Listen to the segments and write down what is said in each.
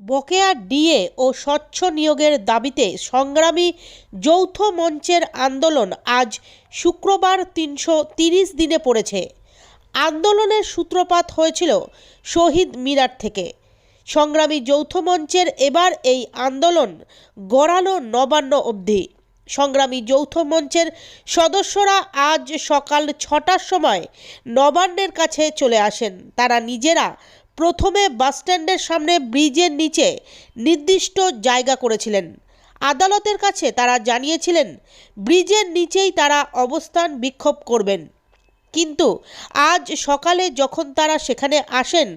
বকেয়া ডিএ ও স্বচ্ছ নিয়োগের দাবিতে সংগ্রামী যৌথ মঞ্চের আন্দোলন আজ শুক্রবার তিনশো তিরিশ দিনে পড়েছে। আন্দোলনের সূত্রপাত হয়েছিল শহীদ মিনার থেকে। সংগ্রামী যৌথ মঞ্চের এবার এই আন্দোলন গড়ালো নবান্ন অবধি। সংগ্রামী যৌথ মঞ্চের সদস্যরা আজ সকাল ছটার সময় নবান্নের কাছে চলে আসেন। তারা নিজেরা প্রথমে বাসস্ট্যান্ডের সামনে ব্রিজের নিচে নির্দিষ্ট জায়গা করেছিলেন। আদালতের কাছে তারা জানিয়েছিলেন, ব্রিজের নিচেই তারা অবস্থান বিক্ষোভ করবেন। কিন্তু আজ সকালে যখন তারা সেখানে আসেন,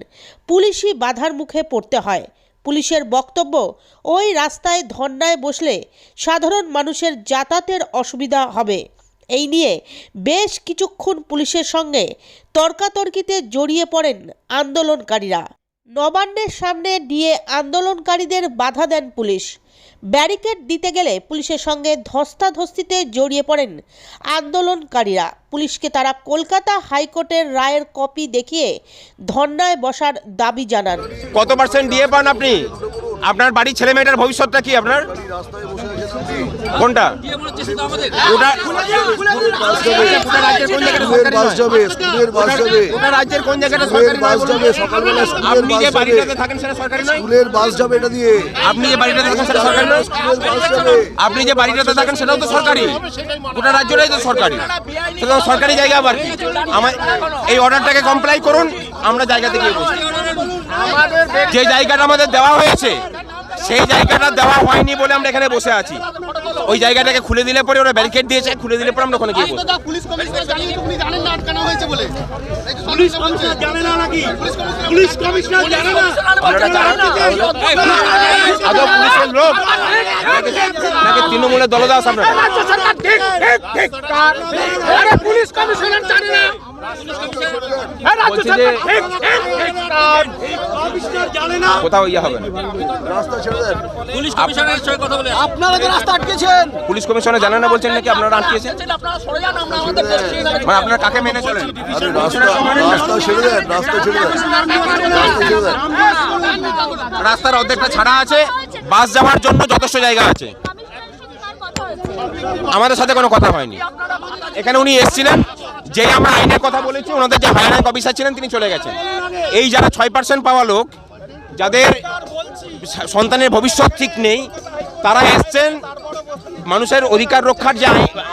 পুলিশই বাধার মুখে পড়তে হয়। পুলিশের বক্তব্য, ওই রাস্তায় ধর্নায় বসলে সাধারণ মানুষের যাতায়াতের অসুবিধা হবে। এই নিয়ে বেশ কিছুক্ষণ পুলিশের সঙ্গে তর্কাতর্কিতে জড়িয়ে পড়েন আন্দোলনকারীরা। নবান্নের সামনে দিয়ে আন্দোলনকারীদের বাধা দেন পুলিশ। ব্যারিকেড দিতে গেলে পুলিশের সঙ্গে ধস্তাধস্তিতে জড়িয়ে পড়েন আন্দোলনকারীরা। পুলিশকে তারা কলকাতা হাইকোর্টের রায়ের কপি দেখিয়ে ধর্নায় বসার দাবি জানান। কত পার্সেন্ট দিয়ে পান আপনি? আপনার বাড়ির ছেলে মেয়েটার ভবিষ্যৎটা কি আপনার? কোনটা? রাজ্যের কোন জায়গাটা সরকারি আপনি যে বাড়িটাতে থাকেন সেটা সরকারি নয়? স্কুলের বাস যাবে এটা দিয়ে। আপনি যে বাড়িটাতে থাকেন সেটা সরকারি আপনি যে বাড়িটাতে থাকেন সেটাও তো সরকারি। গোটা রাজ্যটাই তো সরকারি। সেটা সরকারি জায়গা আবার কি? আমার এই অর্ডারটাকে কমপ্লাই করুন, আমরা জায়গা থেকে বসি যে জায়গাটা আমাদের দেওয়া হয়েছে, সেই জায়গাটা দেওয়া হয়নি বলে আমরা এখানে বসে আছি। ওই জায়গাটাকে খুলে দিলে পরে ওরা ব্যারিকেড দিয়েছে, খুলে দিলে পরে আমরা ওখানে গিয়ে পুলিশ কমিশনার জানিয়ে জানেন না আটকানো হয়েছে বলে। পুলিশ কমিশনার জানে না নাকি পুলিশ কমিশনার জানে না আপনারা জানেন না আদৌ পুলিশের লোক নাকি তৃণমূলের দলদাস আপনারা পুলিশ কমিশনার জানে না বলছি সরকার ঠিক ঠিক না কোথাও ইয়ে হবে না। রাস্তা ছেড়ে দেন। আপনারা তো রাস্তা আটকেছেন। পুলিশ কমিশনে জানে না বলছেন নাকি আপনারা আটকেছেন? আপনারা সরে যান আমরা আমাদের মানে আপনারা কাকে মেনে চলেন? আরে রাস্তা রাস্তা ছেড়ে দেন। রাস্তা ছেড়ে দেন। রাস্তা ছেড়ে দেন। রাস্তার অর্ধেকটা ছাড়া আছে বাস যাওয়ার জন্য যথেষ্ট জায়গা আছে। আমাদের সাথে কোনো কথা হয়নি। এখানে উনি এসেছিলেন, যেই আমরা আইনের কথা বলেছি, ওনাদের যে হায়ার অফিসার ছিলেন, তিনি চলে গেছেন। এই যারা ছয় পার্সেন্ট পাওয়া লোক, যাদের সন্তানের ভবিষ্যৎ ঠিক নেই, তারা এসছেন মানুষের অধিকার রক্ষার যে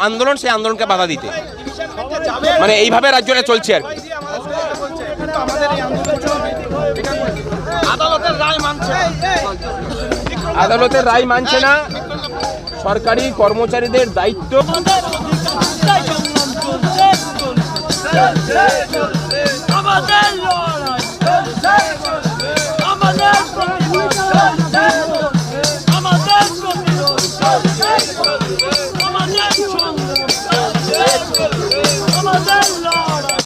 আন্দোলন, সেই আন্দোলনকে বাধা দিতে। মানে এইভাবে রাজ্যটা চলছে আর আদালতের রায় মানছে না। সরকারি কর্মচারীদের দায়িত্ব